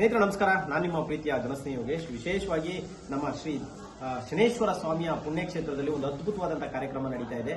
ಸ್ನೇಹಿತರೆ ನಮಸ್ಕಾರ. ನಾನು ನಿಮ್ಮ ಪ್ರೀತಿಯ ಜನಸ್ನೇಹಿ ಯೋಗೇಶ್. ವಿಶೇಷವಾಗಿ ನಮ್ಮ ಶ್ರೀ ಶನೇಶ್ವರ ಸ್ವಾಮಿಯ ಪುಣ್ಯಕ್ಷೇತ್ರದಲ್ಲಿ ಒಂದು ಅದ್ಭುತವಾದಂತಹ ಕಾರ್ಯಕ್ರಮ ನಡೀತಾ ಇದೆ.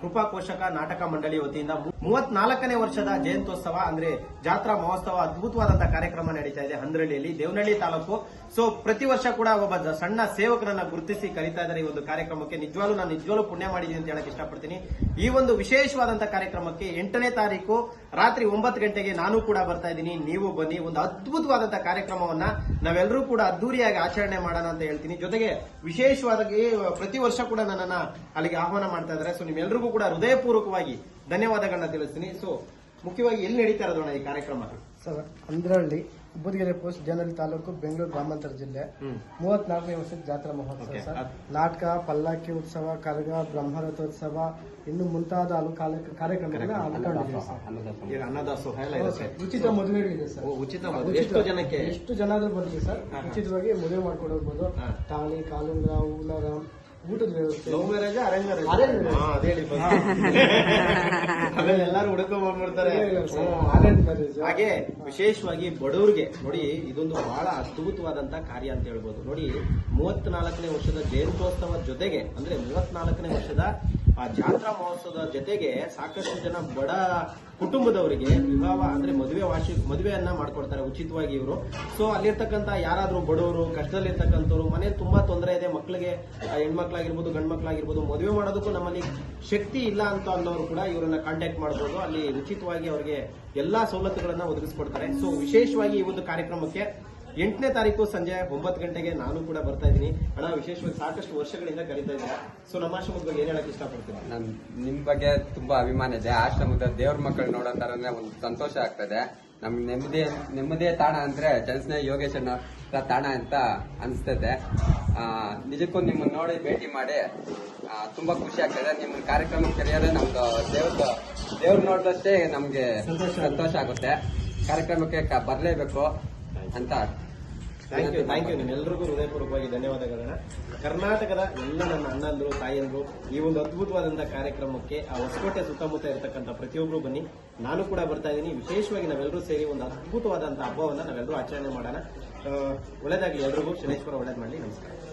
ಕೃಪಾ ಪೋಷಕ ನಾಟಕ ಮಂಡಳಿ ವತಿಯಿಂದ ಮೂವತ್ನಾಲ್ಕನೇ ವರ್ಷದ ಜಯಂತ್ಯೋತ್ಸವ, ಅಂದ್ರೆ ಜಾತ್ರಾ ಮಹೋತ್ಸವ ಅದ್ಭುತವಾದಂತಹ ಕಾರ್ಯಕ್ರಮ ನಡೀತಾ ಇದೆ ಹಂದ್ರಳ್ಳಿಯಲ್ಲಿ, ದೇವನಹಳ್ಳಿ ತಾಲೂಕು. ಸೊ ಪ್ರತಿ ವರ್ಷ ಕೂಡ ಒಬ್ಬ ಸಣ್ಣ ಸೇವಕರನ್ನ ಗುರುತಿಸಿ ಕರೀತಾ ಇದ್ದಾರೆ ಈ ಒಂದು ಕಾರ್ಯಕ್ರಮಕ್ಕೆ. ನಿಜವಾಗ್ಲೂ ನಾನು ನಿಜವಾಗ್ಲೂ ಪುಣ್ಯ ಮಾಡಿದ್ದೀನಿ ಅಂತ ಹೇಳಕ್ ಇಷ್ಟಪಡ್ತೀನಿ. ಈ ಒಂದು ವಿಶೇಷವಾದಂತಹ ಕಾರ್ಯಕ್ರಮಕ್ಕೆ ಎಂಟನೇ ತಾರೀಕು ರಾತ್ರಿ ಒಂಬತ್ತು ಗಂಟೆಗೆ ನಾನು ಕೂಡ ಬರ್ತಾ ಇದ್ದೀನಿ. ನೀವು ಬನ್ನಿ, ಒಂದು ಅದ್ಭುತವಾದಂತಹ ಕಾರ್ಯಕ್ರಮವನ್ನ ನಾವೆಲ್ಲರೂ ಕೂಡ ಅದ್ದೂರಿಯಾಗಿ ಆಚರಣೆ ಮಾಡೋಣ ಅಂತ ಹೇಳ್ತೀನಿ. ಜೊತೆಗೆ ವಿಶೇಷವಾಗಿ ಪ್ರತಿ ವರ್ಷ ಕೂಡ ನನ್ನನ್ನು ಅಲ್ಲಿಗೆ ಆಹ್ವಾನ ಮಾಡ್ತಾ ಇದ್ದಾರೆ. ಸೊ ನಿಮ್ಮೆಲ್ಲರಿಗೂ ಕೂಡ ಹೃದಯಪೂರ್ವಕವಾಗಿ ಧನ್ಯವಾದಗಳನ್ನ ತಿಳಿಸ್ತೀನಿ. ಸೊ ಮುಖ್ಯವಾಗಿ ಎಲ್ಲಿ ನಡೀತಾ ಇರೋದೋಣ ಈ ಕಾರ್ಯಕ್ರಮ? Sir Andrahalli Buddhagere post general taluk Bengaluru ಗ್ರಾಮಾಂತರ ಜಿಲ್ಲೆ. ಮೂವತ್ನಾಲ್ಕನೇ ವರ್ಷದ ಜಾತ್ರಾ ಮಹೋತ್ಸವ. ಸರ್. ನಾಟಕ ಪಲ್ಲಕ್ಕಿ ಉತ್ಸವ ಕರಗ ಬ್ರಹ್ಮರಥೋತ್ಸವ ಇನ್ನು ಮುಂತಾದ ಹಲವು ಕಾಲ- ಕಾರ್ಯಕ್ರಮಗಳನ್ನ ಹಮ್ಮಿಕೊಂಡಿದ್ದೀವಿ ಸರ್. ಉಚಿತ ಮದುವೆಗಳಿದೆ ಸರ್. ಓ, ಉಚಿತ ಮದುವೆ. ಎಷ್ಟು ಜನಕ್ಕೆ? ಎಷ್ಟು ಜನ ಆದ್ರೂ ಬರ್ಲಿ ಸರ್. ಉಚಿತವಾಗಿ ಮದುವೆ ಮಾಡ್ಕೊಂಡು ಹೋಗ್ಬೋದು. ತಾಳಿ ಕಾಲುಂಗ್ರ ಹೂಲಾರ ಊಟದ ವ್ಯವಸ್ಥೆ. ಅರೇಂಜ್ ಎಲ್ಲರೂ marriage. ಹಾಗೆ ವಿಶೇಷವಾಗಿ ಬಡವ್ರಿಗೆ ನೋಡಿ ಇದೊಂದು ಬಹಳ ಅದ್ಭುತವಾದಂತಹ ಕಾರ್ಯ ಅಂತ ಹೇಳ್ಬೋದು. ನೋಡಿ ಮೂವತ್ನಾಲ್ಕನೇ ವರ್ಷದ ಜಯಂತ್ಯೋತ್ಸವ ಜೊತೆಗೆ ಅಂದ್ರೆ ಮೂವತ್ನಾಲ್ಕನೇ ವರ್ಷದ ಆ ಜಾತ್ರಾ ಮಹೋತ್ಸವದ ಜೊತೆಗೆ ಸಾಕಷ್ಟು ಜನ ಬಡ ಕುಟುಂಬದವರಿಗೆ ವಿವಾಹ ಅಂದ್ರೆ ಮದುವೆ ವಾರ್ಷಿಕ ಮದುವೆಯನ್ನ ಮಾಡ್ಕೊಡ್ತಾರೆ ಉಚಿತವಾಗಿ ಇವರು. ಸೊ ಅಲ್ಲಿರ್ತಕ್ಕಂತ ಯಾರಾದ್ರೂ ಬಡವರು, ಕಷ್ಟದಲ್ಲಿರ್ತಕ್ಕಂಥವ್ರು, ಮನೆ ತುಂಬಾ ತೊಂದರೆ ಇದೆ. ಮಕ್ಕಳಿಗೆ ಹೆಣ್ಮಕ್ಳಾಗಿರ್ಬೋದು ಗಂಡ್ ಮಕ್ಳಾಗಿರ್ಬೋದು ಮದುವೆ ಮಾಡೋದಕ್ಕೂ ನಮ್ಮಲ್ಲಿ ಶಕ್ತಿ ಇಲ್ಲ ಅಂತ ಅನ್ನೋರು ಕೂಡ ಇವರನ್ನ ಕಾಂಟ್ಯಾಕ್ಟ್ ಮಾಡಬಹುದು ಅಲ್ಲಿ ಉಚಿತವಾಗಿ ಅವರಿಗೆ ಎಲ್ಲಾ ಸವಲತ್ತುಗಳನ್ನ ಒದಗಿಸ್ಕೊಡ್ತಾರೆ. ಸೊ ವಿಶೇಷವಾಗಿ ಈ ಒಂದು ಕಾರ್ಯಕ್ರಮಕ್ಕೆ ಎಂಟನೇ ತಾರೀಕು ಸಂಜೆ ಒಂಬತ್ತು ಗಂಟೆಗೆ ನಾನು ಕೂಡ ಬರ್ತಾ ಇದ್ದೀನಿ. ಅಣ್ಣ ವಿಶೇಷವಾಗಿ ಸಾಕಷ್ಟು ವರ್ಷಗಳಿಂದ ಕರೀತಾ ಇದ್ದೀರಾ? ಸೊ ನಮ್ಮ ಆಶ್ರಮದ ಬಗ್ಗೆ ಏನ್ ಹೇಳಕ್ ಇಷ್ಟಪಡ್ತೀನಿ ನಾನು ನಿಮ್ ಬಗ್ಗೆ ತುಂಬಾ ಅಭಿಮಾನ ಇದೆ. ಆಶ್ರಮದ ದೇವ್ರ ಮಕ್ಕಳು ನೋಡೋ ತರನೇ ಒಂದು ಸಂತೋಷ ಆಗ್ತದೆ. ನಮ್ ನೆಮ್ಮದಿ ನೆಮ್ಮದಿಯ ತಾಣ ಅಂದ್ರೆ ಜನಸ್ನೇಹ ಯೋಗೇಶನ ತಾಣ ಅಂತ ಅನಿಸ್ತದೆ. ಆ, ನಿಜಕ್ಕೂ ನಿಮ್ಮನ್ನ ನೋಡಿ ಭೇಟಿ ಮಾಡಿ ತುಂಬಾ ಖುಷಿ ಆಗ್ತದೆ. ನಿಮ್ಮ ಕಾರ್ಯಕ್ರಮ ಕರೆಯೋದೇ ನಮ್ದು ದೇವ್ರದ್ದು ದೇವ್ರ ನೋಡಿದಷ್ಟೇ ನಮ್ಗೆ ಸಂತೋಷ ಆಗುತ್ತೆ. ಕಾರ್ಯಕ್ರಮಕ್ಕೆ ಬರ್ಲೇಬೇಕು. ಅಂತ ಥ್ಯಾಂಕ್ ಯು ಥ್ಯಾಂಕ್ ಯು ನಿಮ್ಮೆಲ್ಲರಿಗೂ ಹೃದಯಪೂರ್ವಕವಾಗಿ ಧನ್ಯವಾದಗಳನ್ನ. ಕರ್ನಾಟಕದ ಎಲ್ಲ ನನ್ನ ಅಣ್ಣಂದ್ರು ತಾಯಿಯಂದ್ರು ಈ ಒಂದು ಅದ್ಭುತವಾದಂತಹ ಕಾರ್ಯಕ್ರಮಕ್ಕೆ ಆ ಹೊಸಕೋಟೆ ಸುತ್ತಮುತ್ತ ಇರತಕ್ಕಂಥ ಪ್ರತಿಯೊಬ್ಬರು ಬನ್ನಿ. ನಾನು ಕೂಡ ಬರ್ತಾ ಇದ್ದೀನಿ. ವಿಶೇಷವಾಗಿ ನಾವೆಲ್ಲರೂ ಸೇರಿ ಒಂದು ಅದ್ಭುತವಾದಂತಹ ಹಬ್ಬವನ್ನು ನಾವೆಲ್ಲರೂ ಆಚರಣೆ ಮಾಡೋಣ. ಒಳ್ಳೇದಾಗಿ ಎಲ್ರಿಗೂ. ಶನೇಶ್ವರ ಒಳ್ಳೇದು ಮಾಡಲಿ. ನಮಸ್ಕಾರ.